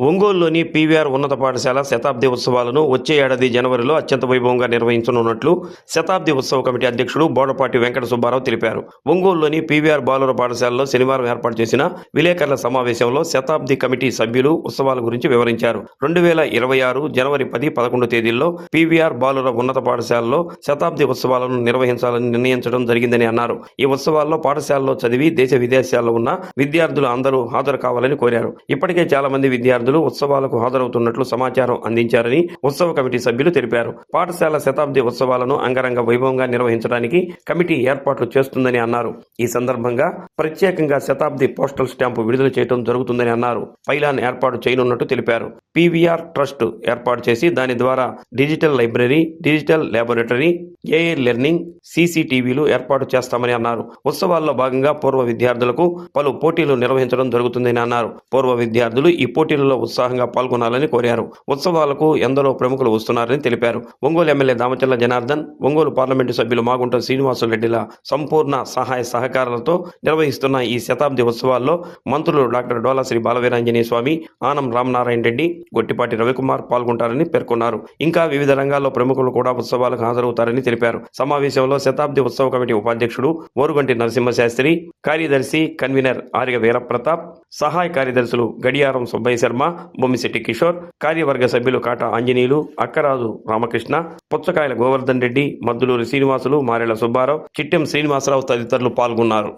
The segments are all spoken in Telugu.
ఒంగోలులోని పీవీఆర్ ఉన్నత పాఠశాల శతాబ్ది ఉత్సవాలను వచ్చే ఏడాది జనవరిలో అత్యంత వైభవంగా నిర్వహించనున్నట్లు శతాబ్ది ఉత్సవ కమిటీ అధ్యక్షుడు బోడపాటి వెంకట సుబ్బారావు తెలిపారు. ఒంగోలులోని పీవీఆర్ బాలుర పాఠశాలలో శనివారం ఏర్పాటు చేసిన విలేకరుల సమావేశంలో శతాబ్ది కమిటీ సభ్యులు ఉత్సవాల గురించి వివరించారు. రెండు వేల ఇరవై ఆరు జనవరి పది పదకొండు తేదీల్లో పీవీఆర్ బాలుర ఉన్నత పాఠశాలలో శతాబ్ది ఉత్సవాలను నిర్వహించాలని నిర్ణయించడం జరిగిందని అన్నారు. ఈ ఉత్సవాల్లో పాఠశాలలో చదివి దేశ విదేశాల్లో ఉన్న విద్యార్థులు అందరూ హాజరు కావాలని కోరారు. ఇప్పటికే చాలా మంది విద్యార్థులు ఉత్సవాలకు హాజరవుతున్నట్లు సమాచారం అందించారని ఉత్సవ కమిటీ సభ్యులు తెలిపారు. పాఠశాల శతాబ్ది ఉత్సవాలను అంగరంగ వైభవంగా నిర్వహించడానికి కమిటీ ఏర్పాట్లు చేస్తుందని అన్నారు. ఈ సందర్భంగా ప్రత్యేకంగా శతాబ్ది పోస్టల్ స్టాంపు విడుదల చేయడం జరుగుతుందని అన్నారు. పైలాన్ ఏర్పాటు చేయనున్నట్టు తెలిపారు. పీవీఆర్ ట్రస్ట్ ఏర్పాటు చేసి దాని ద్వారా డిజిటల్ లైబ్రరీ డిజిటల్ ల్యాబొరేటరీ ఏఏ లెర్నింగ్ సీసీటీవీలు ఏర్పాటు చేస్తామని అన్నారు. ఉత్సవాల్లో భాగంగా పూర్వ విద్యార్థులకు పలు పోటీలు నిర్వహించడం జరుగుతుందని అన్నారు. పూర్వ విద్యార్థులు ఈ పోటీలలో ఉత్సాహంగా పాల్గొనాలని కోరారు. ఉత్సవాలకు ఎందరో ప్రముఖులు వస్తున్నారని తెలిపారు. ఒంగోలు ఎమ్మెల్యే దామచల్ల జనార్దన్ ఒంగోలు పార్లమెంటు సభ్యులు మాగుంట శ్రీనివాసులరెడ్డిల సంపూర్ణ సహాయ సహకారాలతో నిర్వహిస్తున్న ఈ శతాబ్ది ఉత్సవాల్లో మంత్రులు డాక్టర్ డోలా శ్రీ బాలవీరాంజనేయ స్వామి ఆనం రామనారాయణ రెడ్డి గొట్టిపాటి రవికుమార్ పాల్గొంటారని పేర్కొన్నారు. ఇంకా వివిధ రంగాల్లో ప్రముఖులు కూడా ఉత్సవాలకు హాజరవుతారని తెలిపారు. సమావేశంలో శతాబ్ది ఉత్సవ కమిటీ ఉపాధ్యక్షుడు ఓరుగంటి నరసింహశాస్త్రి కార్యదర్శి కన్వీనర్ ఆర్య వీరప్రతాప్ సహాయ కార్యదర్శులు గడియారం సుబ్బయ్య శర్మ బొమ్మిశెట్టి కిషోర్ కార్యవర్గ సభ్యులు కాటా ఆంజనేయులు అక్కరాజు రామకృష్ణ పుచ్చకాయల గోవర్ధన్ రెడ్డి మద్దులూరి శ్రీనివాసులు మారెళ్ళ సుబ్బారావు చిట్టెం శ్రీనివాసరావు తదితరులు పాల్గొన్నారు.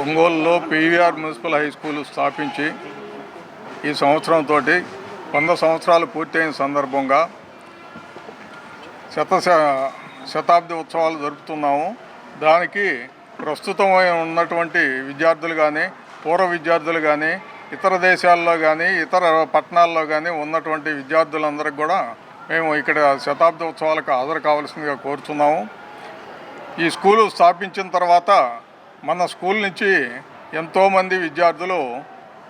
ఒంగోలులో పీవీఆర్ మున్సిపల్ హై స్కూల్ స్థాపించి ఈ సంవత్సరంతో వంద సంవత్సరాలు పూర్తయిన సందర్భంగా శత శ- శతాబ్ది ఉత్సవాలు జరుపుతున్నాము. దానికి ప్రస్తుతం ఉన్నటువంటి విద్యార్థులు కానీ పూర్వ విద్యార్థులు కానీ ఇతర దేశాల్లో కానీ ఇతర పట్టణాల్లో కానీ ఉన్నటువంటి విద్యార్థులందరికీ కూడా మేము ఇక్కడ శతాబ్దోత్సవాలకు హాజరు కావాల్సిందిగా కోరుతున్నాము ఈ స్కూలు స్థాపించిన తర్వాత మన స్కూల్ నుంచి ఎంతోమంది విద్యార్థులు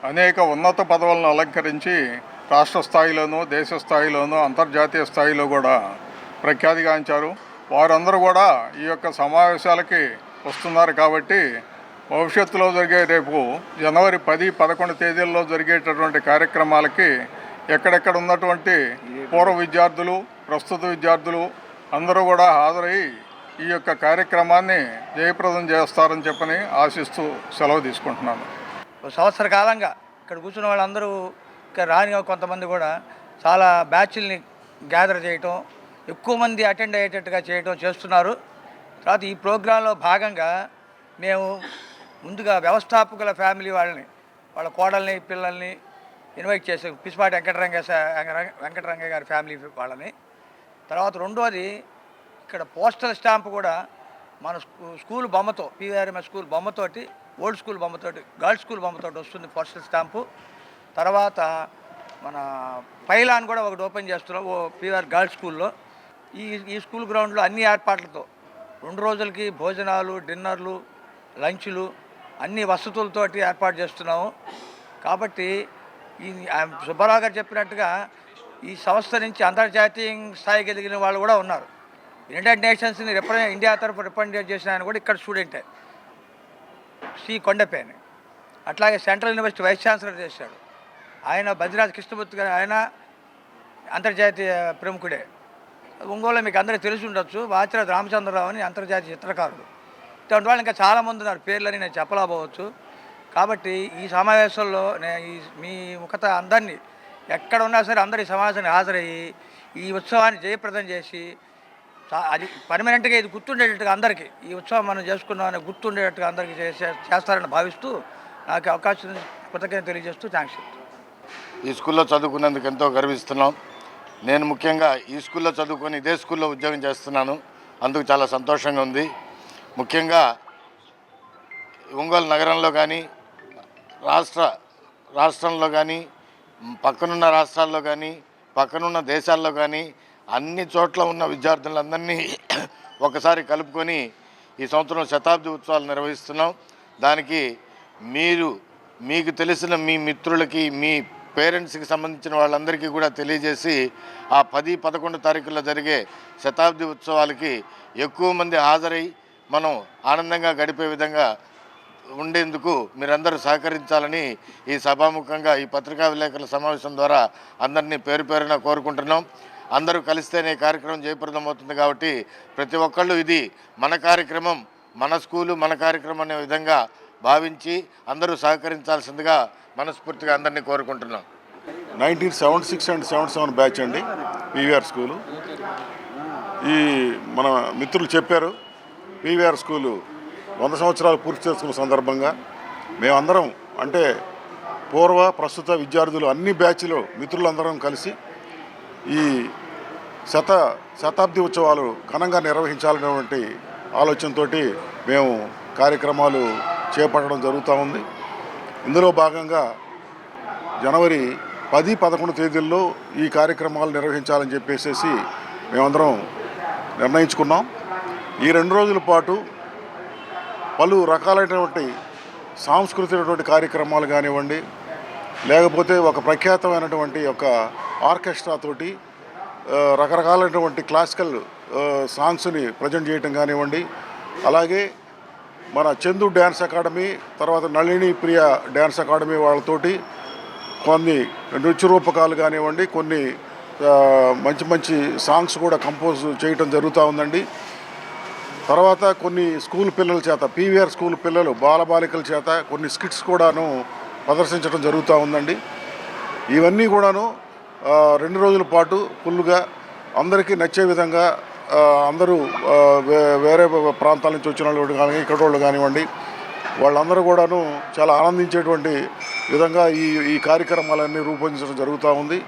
అనేక ఉన్నత పదవులను అలంకరించి రాష్ట్ర స్థాయిలోనూ దేశ స్థాయిలోనూ అంతర్జాతీయ స్థాయిలో కూడా ప్రఖ్యాతిగాంచారు వారందరూ కూడా ఈ యొక్క సమావేశాలకి వస్తున్నారు కాబట్టి భవిష్యత్తులో జరిగే రేపు జనవరి పది పదకొండు తేదీల్లో జరిగేటటువంటి కార్యక్రమాలకి ఎక్కడెక్కడ ఉన్నటువంటి పూర్వ విద్యార్థులు ప్రస్తుత విద్యార్థులు అందరూ కూడా హాజరై ఈ యొక్క కార్యక్రమాన్ని జయప్రదం చేస్తారని చెప్పని ఆశిస్తూ సెలవు తీసుకుంటున్నాను. ఒక సంవత్సర కాలంగా ఇక్కడ కూర్చున్న వాళ్ళందరూ ఇక్కడ రాని కొంతమంది కూడా చాలా బ్యాచ్ల్ని గ్యాదర్ చేయటం ఎక్కువ మంది అటెండ్ అయ్యేటట్టుగా చేయటం చేస్తున్నారు. తర్వాత ఈ ప్రోగ్రాంలో భాగంగా మేము ముందుగా వ్యవస్థాపకుల ఫ్యామిలీ వాళ్ళని వాళ్ళ కోడల్ని పిల్లల్ని ఇన్వైట్ చేసే పిసిపాటి వెంకటరంగ వెంకటరంగయ్య వెంకటరంగ గారి ఫ్యామిలీ వాళ్ళని. తర్వాత రెండోది ఇక్కడ పోస్టల్ స్టాంప్ కూడా మన స్కూ- స్కూల్ బొమ్మతో పీవీఆర్ఎంఎస్ స్కూల్ బొమ్మతోటి ఓల్డ్ స్కూల్ బొమ్మతోటి గర్ల్స్ స్కూల్ బొమ్మతోటి వస్తుంది పోస్టల్ స్టాంపు. తర్వాత మన పైలాన్ కూడా ఒకటి ఓపెన్ చేస్తున్నాం ఓ పీవీఆర్ గర్ల్స్ స్కూల్లో. ఈ ఈ స్కూల్ గ్రౌండ్లో అన్ని ఏర్పాట్లతో రెండు రోజులకి భోజనాలు డిన్నర్లు లంచ్లు అన్ని వసతులతోటి ఏర్పాటు చేస్తున్నాము. కాబట్టి ఈ సుబ్బారావు గారు చెప్పినట్టుగా ఈ సంస్థ నుంచి అంతర్జాతీయ స్థాయికి ఎదిగిన వాళ్ళు కూడా ఉన్నారు. యునైటెడ్ నేషన్స్ని రిప్రజెంట్ ఇండియా తరఫు రిప్రజెంట్ చేసిన ఆయన కూడా ఇక్కడ స్టూడెంటే. సి కొండపేని అట్లాగే సెంట్రల్ యూనివర్సిటీ వైస్ ఛాన్సలర్ చేశాడు. ఆయన బద్రిరాజ్ కృష్ణమూర్తి గారు ఆయన అంతర్జాతీయ ప్రముఖుడే. ఒంగోలు మీకు అందరికీ తెలిసి ఉండొచ్చు. వాచిరాజు రామచంద్రరావు అని అంతర్జాతీయ చిత్రకారుడు. ఇటువంటి వాళ్ళు ఇంకా చాలామంది ఉన్నారు. పేర్లని నేను చెప్పలేకపోవచ్చు. కాబట్టి ఈ సమావేశంలో నేను ఈ మీ ముఖత అందరినీ ఎక్కడ ఉన్నా సరే అందరు ఈ సమావేశానికి హాజరయ్యి ఈ ఉత్సవాన్ని జయప్రదం చేసి అది పర్మనెంట్గా ఇది గుర్తుండేటట్టుగా అందరికీ ఈ ఉత్సవం మనం చేసుకున్నామని గుర్తుండేటట్టుగా అందరికీ చేసే చేస్తారని భావిస్తూ నాకు అవకాశం కృతజ్ఞత తెలియజేస్తూ థ్యాంక్స్ ఈ స్కూల్లో చదువుకున్నందుకు ఎంతో గర్విస్తున్నాం. నేను ముఖ్యంగా ఈ స్కూల్లో చదువుకొని ఇదే స్కూల్లో ఉద్యోగం చేస్తున్నాను. అందుకు చాలా సంతోషంగా ఉంది. ముఖ్యంగా ఒంగోలు నగరంలో కానీ రాష్ట్ర రాష్ట్రంలో కానీ పక్కనున్న రాష్ట్రాల్లో కానీ పక్కనున్న దేశాల్లో కానీ అన్ని చోట్ల ఉన్న విద్యార్థులందరినీ ఒకసారి కలుపుకొని ఈ సంవత్సరం శతాబ్ది ఉత్సవాలు నిర్వహిస్తున్నాం. దానికి మీరు మీకు తెలిసిన మీ మిత్రులకి మీ పేరెంట్స్కి సంబంధించిన వాళ్ళందరికీ కూడా తెలియజేసి ఆ పది పదకొండు తారీఖుల్లో జరిగే శతాబ్ది ఉత్సవాలకి ఎక్కువ మంది హాజరై మనం ఆనందంగా గడిపే విధంగా ఉండేందుకు మీరందరూ సహకరించాలని ఈ సభాముఖంగా ఈ పత్రికా విలేకరుల సమావేశం ద్వారా అందరినీ పేరు పేరున కోరుకుంటున్నాం. అందరూ కలిస్తేనే కార్యక్రమం జయప్రదం అవుతుంది కాబట్టి ప్రతి ఒక్కళ్ళు ఇది మన కార్యక్రమం మన స్కూలు మన కార్యక్రమం అనే విధంగా భావించి అందరూ సహకరించాల్సిందిగా మనస్ఫూర్తిగా అందరినీ కోరుకుంటున్నాం. Nineteen seventy six and seventy seven batch అండి పీవీఆర్ స్కూలు. ఈ మన మిత్రులు చెప్పారు పీవీఆర్ స్కూలు వంద సంవత్సరాలు పూర్తి చేసుకున్న సందర్భంగా మేమందరం అంటే పూర్వ ప్రస్తుత విద్యార్థులు అన్ని బ్యాచ్లో మిత్రులందరం కలిసి ఈ శత శతాబ్ది ఉత్సవాలు ఘనంగా నిర్వహించాలనేటువంటి ఆలోచనతో మేము కార్యక్రమాలు చేపట్టడం జరుగుతూ ఉంది. ఇందులో భాగంగా జనవరి పది పదకొండు తేదీల్లో ఈ కార్యక్రమాలు నిర్వహించాలని చెప్పేసి మేమందరం నిర్ణయించుకున్నాం. ఈ రెండు రోజుల పాటు పలు రకాలైనటువంటి సాంస్కృతికటువంటి కార్యక్రమాలు కానివ్వండి లేకపోతే ఒక ప్రఖ్యాతమైనటువంటి ఒక ఆర్కెస్ట్రా తోటి రకరకాలైనటువంటి క్లాసికల్ సాంగ్స్ని ప్రజెంట్ చేయటం కానివ్వండి అలాగే మన చందు డ్యాన్స్ అకాడమీ తర్వాత నళిని ప్రియ డ్యాన్స్ అకాడమీ వాళ్ళతోటి కొన్ని నృత్య రూపకాలు కానివ్వండి కొన్ని మంచి మంచి సాంగ్స్ కూడా కంపోజ్ చేయటం జరుగుతూ ఉందండి. తర్వాత కొన్ని స్కూల్ పిల్లల చేత పీవీఆర్ స్కూల్ పిల్లలు బాలబాలికల చేత కొన్ని స్కిట్స్ కూడాను ప్రదర్శించడం జరుగుతూ ఉందండి. ఇవన్నీ కూడాను రెండు రోజుల పాటు ఫుల్గా అందరికీ నచ్చే విధంగా అందరూ వే- వేరే ప్రాంతాల నుంచి వచ్చిన వాళ్ళు కానీ ఇక్కడ వాళ్ళు కానివ్వండి వాళ్ళందరూ కూడాను చాలా ఆనందించేటువంటి విధంగా ఈ ఈ కార్యక్రమాలన్నీ రూపొందించడం జరుగుతూ ఉంది.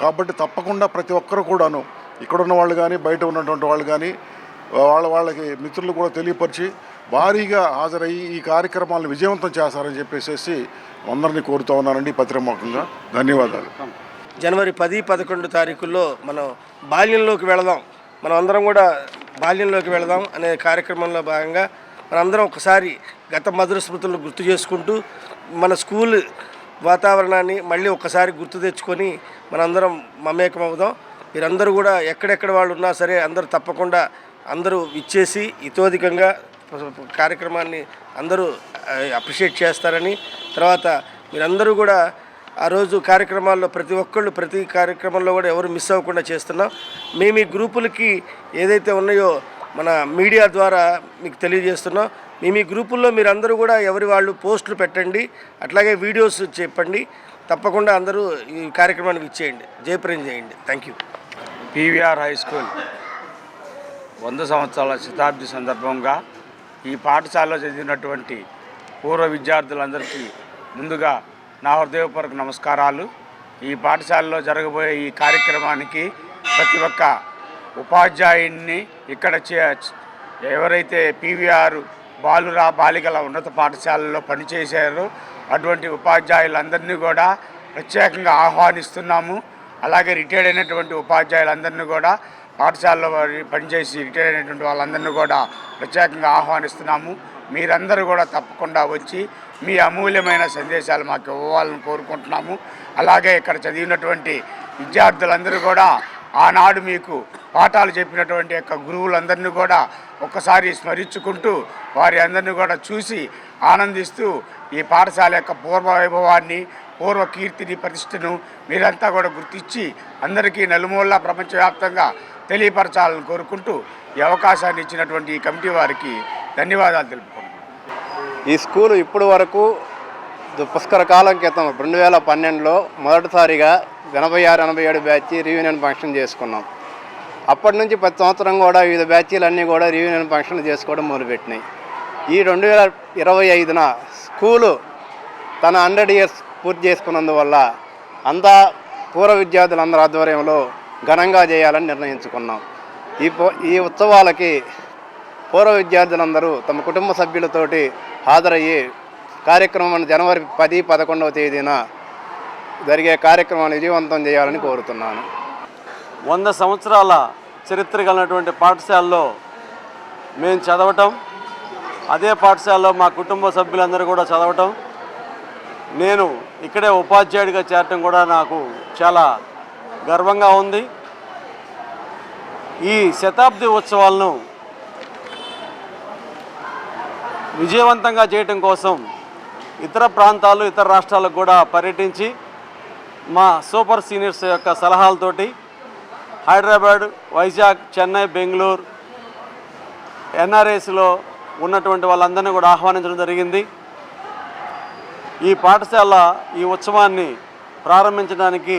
కాబట్టి తప్పకుండా ప్రతి ఒక్కరు కూడాను ఇక్కడున్న వాళ్ళు కానీ బయట ఉన్నటువంటి వాళ్ళు కానీ వాళ్ళ వాళ్ళకి మిత్రులు కూడా తెలియపరిచి భారీగా హాజరయ్యి ఈ కార్యక్రమాలను విజయవంతం చేస్తారని చెప్పేసి అందరినీ కోరుతూ ఉన్నానండి పత్రిమాకంగా ధన్యవాదాలు. జనవరి పది పదకొండు తారీఖుల్లో మనం బాల్యంలోకి వెళదాం. మనం అందరం కూడా బాల్యంలోకి వెళదాం అనే కార్యక్రమంలో భాగంగా మనందరం ఒకసారి గత మధుర స్మృతులను గుర్తు చేసుకుంటూ మన స్కూల్ వాతావరణాన్ని మళ్ళీ ఒకసారి గుర్తు తెచ్చుకొని మనందరం మమేకమవుదాం. మీరందరూ కూడా ఎక్కడెక్కడ వాళ్ళు ఉన్నా సరే అందరూ తప్పకుండా అందరూ ఇచ్చేసి ఇతోధికంగా కార్యక్రమాన్ని అందరూ అప్రిషియేట్ చేస్తారని తర్వాత మీరందరూ కూడా ఆ రోజు కార్యక్రమాల్లో ప్రతి ఒక్కళ్ళు ప్రతి కార్యక్రమంలో కూడా ఎవరు మిస్ అవ్వకుండా చేస్తున్నాం. మేము ఈ గ్రూపులకి ఏదైతే ఉన్నాయో మన మీడియా ద్వారా మీకు తెలియజేస్తున్నాం. మేము ఈ గ్రూపుల్లో మీరందరూ కూడా ఎవరి వాళ్ళు పోస్టులు పెట్టండి అట్లాగే వీడియోస్ చెప్పండి. తప్పకుండా అందరూ ఈ కార్యక్రమానికి ఇచ్చేయండి జయప్రయం చేయండి. Thank you. PVR high school. వంద సంవత్సరాల శతాబ్ది సందర్భంగా ఈ పాఠశాలలో చదివినటువంటి పూర్వ విద్యార్థులందరికీ ముందుగా నా హృదయపూర్వక నమస్కారాలు. ఈ పాఠశాలలో జరగబోయే ఈ కార్యక్రమానికి ప్రతి ఒక్క ఉపాధ్యాయుడిని ఇక్కడ ఎవరైతే పీవీఆర్ బాలురా బాలికల ఉన్నత పాఠశాలలో పనిచేశారో అటువంటి ఉపాధ్యాయులందరినీ కూడా ప్రత్యేకంగా ఆహ్వానిస్తున్నాము. అలాగే రిటైర్డ్ అయినటువంటి ఉపాధ్యాయులందరినీ కూడా పాఠశాలలో పనిచేసి రిటైర్ అయినటువంటి వాళ్ళందరినీ కూడా ప్రత్యేకంగా ఆహ్వానిస్తున్నాము. మీరందరూ కూడా తప్పకుండా వచ్చి మీ అమూల్యమైన సందేశాలు మాకు ఇవ్వాలని కోరుకుంటున్నాము. అలాగే ఇక్కడ చదివినటువంటి విద్యార్థులందరూ కూడా ఆనాడు మీకు పాఠాలు చెప్పినటువంటి యొక్క గురువులందరినీ కూడా ఒక్కసారి స్మరించుకుంటూ వారి అందరినీ కూడా చూసి ఆనందిస్తూ ఈ పాఠశాల యొక్క పూర్వ వైభవాన్ని పూర్వ కీర్తిని ప్రతిష్టను మీరంతా కూడా గుర్తించి అందరికీ నలుమూల ప్రపంచవ్యాప్తంగా తెలియపరచాలని కోరుకుంటూ ఈ అవకాశాన్ని ఇచ్చినటువంటి ఈ కమిటీ వారికి ధన్యవాదాలు తెలుపుకుంటున్నాను ఈ స్కూలు ఇప్పుడు వరకు పుష్కర కాలం క్రితం రెండు వేల పన్నెండులో మొదటిసారిగా ఎనభై ఆరు ఎనభై ఏడు బ్యాచ్ రీయూనియన్ ఫంక్షన్ చేసుకున్నాం. అప్పటి నుంచి ప్రతి సంవత్సరం కూడా వివిధ బ్యాచీలన్నీ కూడా రీయూనియన్ ఫంక్షన్లు చేసుకోవడం మొదలుపెట్టినాయి. ఈ రెండు వేల ఇరవై ఐదున స్కూలు తన హండ్రెడ్ ఇయర్స్ పూర్తి చేసుకున్నందువల్ల అంతా పూర్వ విద్యార్థులందరి ఆధ్వర్యంలో ఘనంగా చేయాలని నిర్ణయించుకున్నాం. ఈ ఈ ఉత్సవాలకి పూర్వ విద్యార్థులందరూ తమ కుటుంబ సభ్యులతోటి హాజరయ్యి కార్యక్రమం జనవరి పది పదకొండవ తేదీన జరిగే కార్యక్రమాన్ని విజయవంతం చేయాలని కోరుతున్నాను. వంద సంవత్సరాల చరిత్ర కలిగినటువంటి పాఠశాలలో మేము చదవటం అదే పాఠశాలలో మా కుటుంబ సభ్యులందరూ కూడా చదవటం నేను ఇక్కడే ఉపాధ్యాయుడిగా చేరటం కూడా నాకు చాలా గర్వంగా ఉంది. ఈ శతాబ్ది ఉత్సవాలను విజయవంతంగా చేయటం కోసం ఇతర ప్రాంతాలు ఇతర రాష్ట్రాలకు కూడా పర్యటించి మా సూపర్ సీనియర్స్ యొక్క సలహాలతోటి హైదరాబాద్ వైజాగ్ చెన్నై బెంగళూరు ఎన్ఆర్ఎస్లో ఉన్నటువంటి వాళ్ళందరినీ కూడా ఆహ్వానించడం జరిగింది. ఈ పాఠశాల ఈ ఉత్సవాన్ని ప్రారంభించడానికి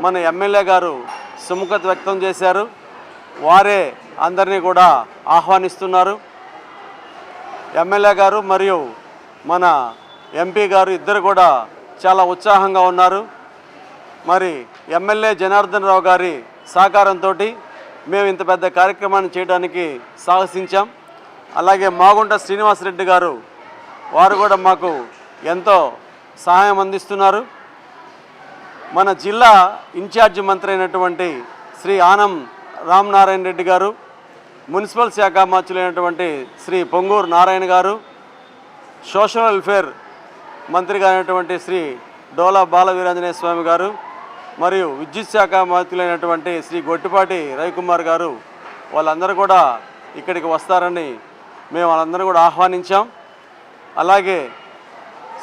మన ఎమ్మెల్యే గారు సుముఖత వ్యక్తం చేశారు. వారే అందరినీ కూడా ఆహ్వానిస్తున్నారు. ఎమ్మెల్యే గారు మరియు మన ఎంపీ గారు ఇద్దరు కూడా చాలా ఉత్సాహంగా ఉన్నారు. మరి ఎమ్మెల్యే జనార్దన్ రావు గారి సహకారంతో మేము ఇంత పెద్ద కార్యక్రమాన్ని చేయడానికి సాహసించాం. అలాగే మాగుంట శ్రీనివాసరెడ్డి గారు వారు కూడా మాకు ఎంతో సహాయం అందిస్తున్నారు. మన జిల్లా ఇన్ఛార్జ్ మంత్రి అయినటువంటి శ్రీ ఆనం రామనారాయణ రెడ్డి గారు మున్సిపల్ శాఖ మంత్రులైనటువంటి శ్రీ పొంగూరు నారాయణ గారు సోషల్ వెల్ఫేర్ మంత్రిగా అయినటువంటి శ్రీ డోలా బాలవీరాంజనేయ స్వామి గారు మరియు విద్యుత్ శాఖ మంత్రులైనటువంటి శ్రీ గొట్టిపాటి రవికుమార్ గారు వాళ్ళందరూ కూడా ఇక్కడికి వస్తారని మేము వాళ్ళందరూ కూడా ఆహ్వానించాం. అలాగే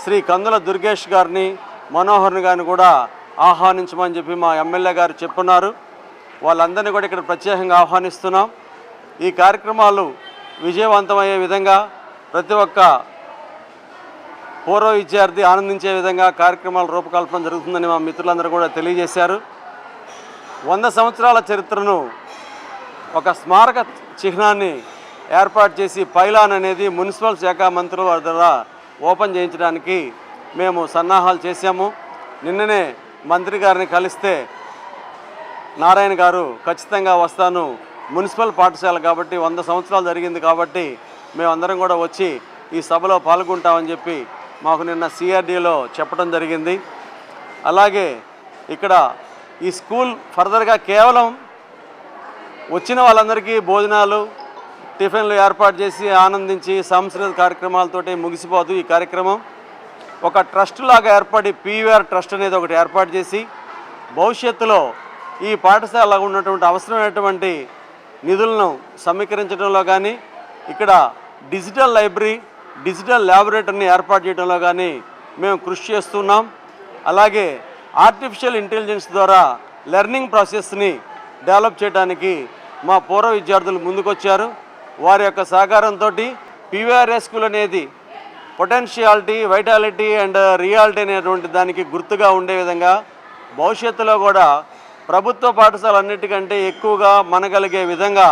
శ్రీ కందుల దుర్గేష్ గారిని మనోహర్ని గారిని కూడా ఆహ్వానించమని చెప్పి మా ఎమ్మెల్యే గారు చెప్పున్నారు. వాళ్ళందరినీ కూడా ఇక్కడ ప్రత్యేకంగా ఆహ్వానిస్తున్నాం. ఈ కార్యక్రమాలు విజయవంతమయ్యే విధంగా ప్రతి ఒక్క పూర్వ విద్యార్థి ఆనందించే విధంగా కార్యక్రమాల రూపకల్పన జరుగుతుందని మా మిత్రులందరూ కూడా తెలియజేశారు. వంద సంవత్సరాల చరిత్రను ఒక స్మారక చిహ్నాన్ని ఏర్పాటు చేసి పైలాన్ అనేది మున్సిపల్ శాఖ మంత్రుల వారి ద్వారా ఓపెన్ చేయించడానికి మేము సన్నాహాలు చేశాము. నిన్ననే మంత్రి గారిని కలిస్తే నారాయణ గారు ఖచ్చితంగా వస్తాను. మున్సిపల్ పాఠశాల కాబట్టి వంద సంవత్సరాలు జరిగింది కాబట్టి మేమందరం కూడా వచ్చి ఈ సభలో పాల్గొంటామని చెప్పి మాకు నిన్న సిఆర్డీలో చెప్పడం జరిగింది. అలాగే ఇక్కడ ఈ స్కూల్ ఫర్దర్గా కేవలం వచ్చిన వాళ్ళందరికీ భోజనాలు టిఫిన్లు ఏర్పాటు చేసి ఆనందించి సాంస్కృతిక కార్యక్రమాలతోటి ముగిసిపోదు ఈ కార్యక్రమం. ఒక ట్రస్ట్ లాగా ఏర్పడి పీవీఆర్ ట్రస్ట్ అనేది ఒకటి ఏర్పాటు చేసి భవిష్యత్తులో ఈ పాఠశాల ఉన్నటువంటి అవసరమైనటువంటి నిధులను సమీకరించడంలో కానీ ఇక్కడ డిజిటల్ లైబ్రరీ డిజిటల్ ల్యాబొరేటరీని ఏర్పాటు చేయడంలో కానీ మేము కృషి చేస్తున్నాం. అలాగే ఆర్టిఫిషియల్ ఇంటెలిజెన్స్ ద్వారా లెర్నింగ్ ప్రాసెస్ని డెవలప్ చేయడానికి మా పూర్వ విద్యార్థులు ముందుకొచ్చారు. వారి యొక్క సహకారంతో పీవీఆర్ఎస్ స్కూల్ అనేది పొటెన్షియాలిటీ వైటాలిటీ అండ్ రియాలిటీ అనేటువంటి దానికి గుర్తుగా ఉండే విధంగా భవిష్యత్తులో కూడా ప్రభుత్వ పాఠశాలన్నిటికంటే ఎక్కువగా మనగలిగే విధంగా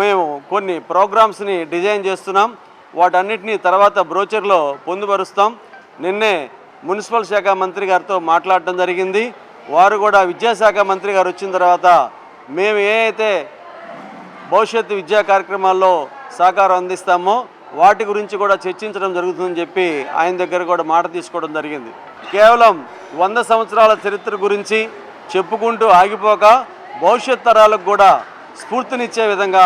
మేము కొన్ని ప్రోగ్రామ్స్ని డిజైన్ చేస్తున్నాం. వాటన్నిటినీ తర్వాత బ్రోచర్లో పొందుపరుస్తాం. నిన్నే మున్సిపల్ శాఖ మంత్రి గారితో మాట్లాడటం జరిగింది. వారు కూడా విద్యాశాఖ మంత్రి గారు వచ్చిన తర్వాత మేము ఏ అయితే భవిష్యత్తు విద్యా కార్యక్రమాల్లో సహకారం అందిస్తామో వాటి గురించి కూడా చర్చించడం జరుగుతుందని చెప్పి ఆయన దగ్గర కూడా మాట తీసుకోవడం జరిగింది. కేవలం వంద సంవత్సరాల చరిత్ర గురించి చెప్పుకుంటూ ఆగిపోక భవిష్యత్ తరాలకు కూడా స్ఫూర్తినిచ్చే విధంగా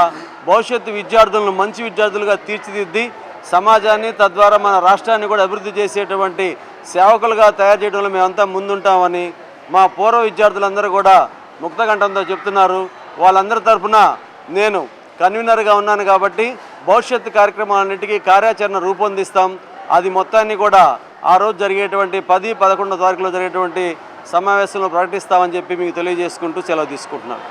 భవిష్యత్తు విద్యార్థులను మంచి విద్యార్థులుగా తీర్చిదిద్ది సమాజాన్ని తద్వారా మన రాష్ట్రాన్ని కూడా అభివృద్ధి చేసేటువంటి సేవకులుగా తయారు చేయడంలో మేమంతా ముందుంటామని మా పూర్వ విద్యార్థులందరూ కూడా ముక్తకంఠంతో చెప్తున్నారు. వాళ్ళందరి తరఫున నేను కన్వీనర్గా ఉన్నాను కాబట్టి భవిష్యత్తు కార్యక్రమాలన్నింటికీ కార్యాచరణ రూపొందిస్తాం. అది మొత్తాన్ని కూడా ఆ రోజు జరిగేటువంటి పది పదకొండో తారీఖులో జరిగేటువంటి సమావేశంలో ప్రకటిస్తామని చెప్పి మీకు తెలియజేసుకుంటూ సెలవు తీసుకుంటున్నాను.